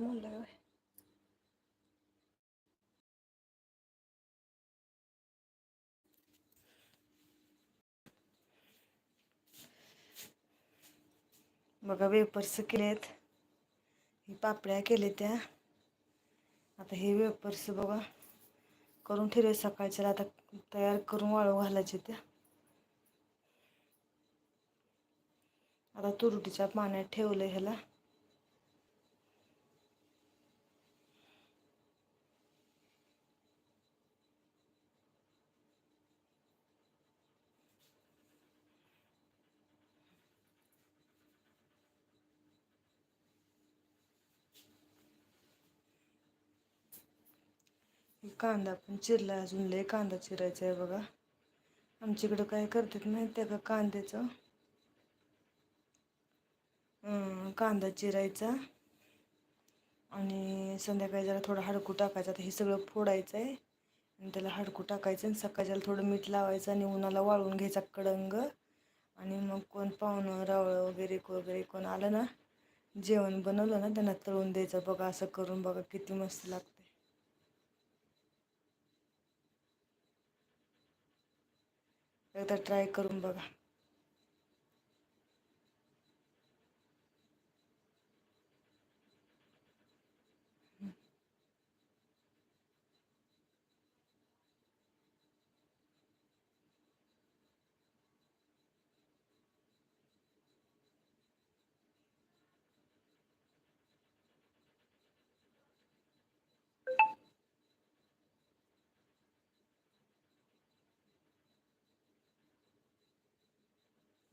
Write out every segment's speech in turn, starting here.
वाटा म्हणलं बघा वेपर्स केलेत. ही पापड्या केले त्या. आता हे वेपर्स बघा. करून ठेवले सकाळच्या. आता तयार करून वाळू घालायचे त्या. आता तुरटीच्या पाण्यात ठेवलं ह्याला. कांदा पण चिरला अजून लय कांदा चिरायचा आहे बघा आमच्याकडं काय करतात माहिती आहे का कांद्याचं? कांदा चिरायचा आणि संध्याकाळी जरा थोडं हडकू टाकायचं. आता हे सगळं फोडायचं आहे आणि त्याला हडकू टाकायचं आणि सकाळच्याला थोडं मीठ लावायचं आणि उन्हाला वाळून घ्यायचा कडंग आणि मग कोण पाहुणं रावळं वगैरे वगैरे कोण आलं ना जेवण बनवलं ना त्यांना तळून द्यायचं. बघा असं करून बघा किती मस्त लागतं एकदा ट्राय करून बघा.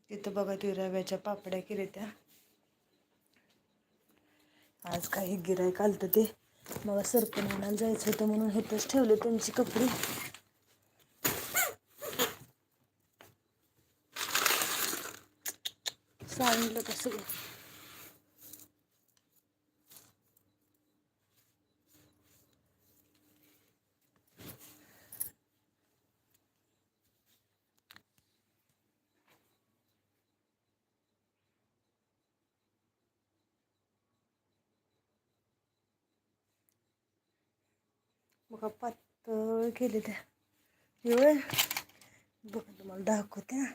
तिथं बघा ती रव्याच्या पापड्या केल्या त्या आज काही गिरायक तर ते. मला सरपणाला जायचं होतं म्हणून हेतच ठेवले त्यांची कपडे. सांगितलं का बघा पातळ केले त्या. होय. बघा तुम्हाला दाखवते हा.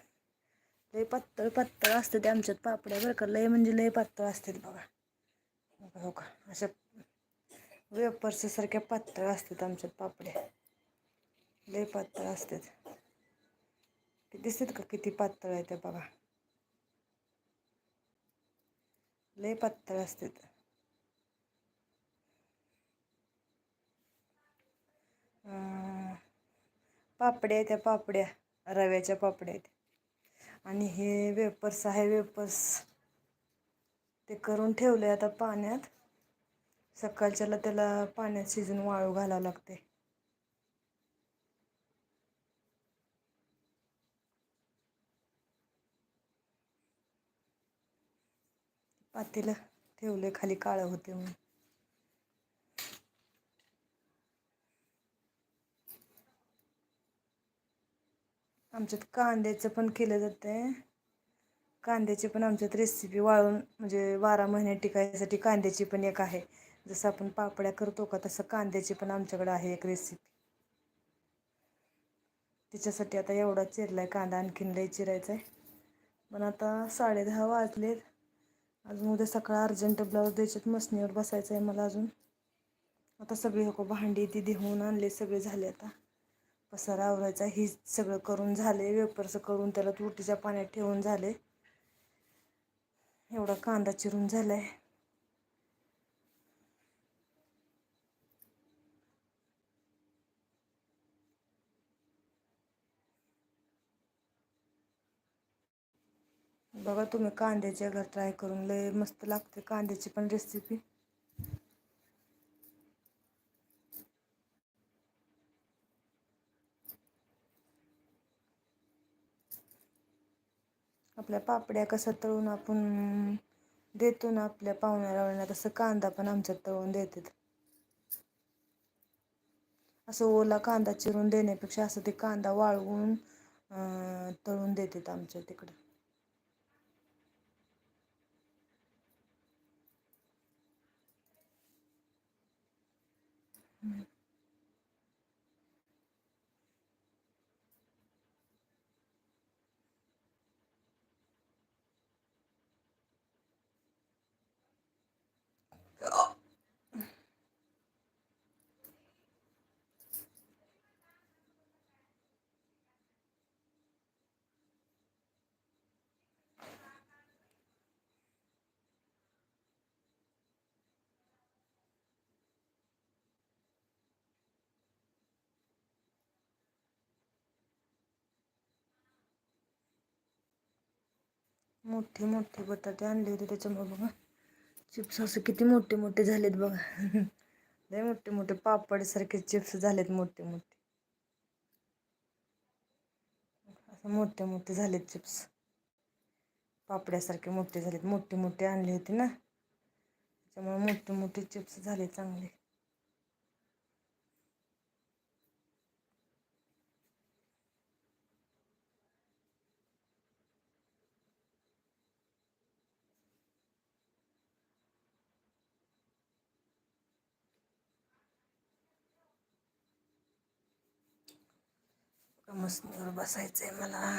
लय पातळ पातळ असते ते आमच्यात पापड्या बरं का. लय म्हणजे लय पातळ असतात बघा. बघा हो का. अशा वेपर्स सारख्या पातळ असतात आमच्यात पापड्या. लय पातळ असतात. ते दिसतात का किती पातळ आहे त्या बघा. लय पातळ असतात. पापड्या आहेत त्या पापड्या रव्याच्या पापड्या आहेत. आणि हे वेपर्स आहे वेपर्स ते करून ठेवले आता पाण्यात. सकाळच्याला त्याला पाण्यात शिजून वाळू घालावं लागते पातेलं ठेवले खाली काळं होते म्हणून. आमच्यात कांद्याचं पण केलं जातं कांद्याची पण आमच्यात रेसिपी वाळून म्हणजे बारा महिने टिकायसाठी कांद्याची पण एक आहे. जसं आपण पापड्या करतो का तसं कांद्याची पण आमच्याकडे आहे एक रेसिपी तिच्यासाठी आता एवढा चिरला आहे कांदा आणखीन लई चिरायचा आहे पण आता साडे दहा वाजलेत. अजून उद्या सकाळ अर्जंट ब्लाऊज द्यायच्यात मशनीवर बसायचं आहे मला अजून. आता सगळी हो भांडी ती देऊन आणले सगळे झाले आता. कसा रावरायचा ही सगळं करून झाले वेपर्स करून त्याला तुरटीच्या पाण्यात ठेवून झाले. एवढा कांदा चिरून झाला आहे बघा तुम्ही कांद्याचे घर ट्राय करून लय मस्त लागते कांद्याची पण रेसिपी आपल्या पापड्या कसं तळून आपण देतो ना आपल्या पाहुण्याला तसं कांदा पण आमच्यात तळून देतात. असं ओला कांदा चिरून देण्यापेक्षा असं ते कांदा वाळवून तळून देतात आमच्या तिकडं. मोठे मोठे बटाटे आणले होते त्याच्यामुळे बघा. चिप्स असं किती मोठे मोठे झालेत बघा. लय मोठे मोठे पापडसारखे चिप्स झालेत मोठे मोठे. असं मोठे मोठे झालेत चिप्स. पापड्यासारखे मोठे झालेत. मोठे मोठे आणले होते ना. त्याच्यामुळे मोठे मोठे चिप्स झाले चांगले. नमस्कार बसायचं आहे मला.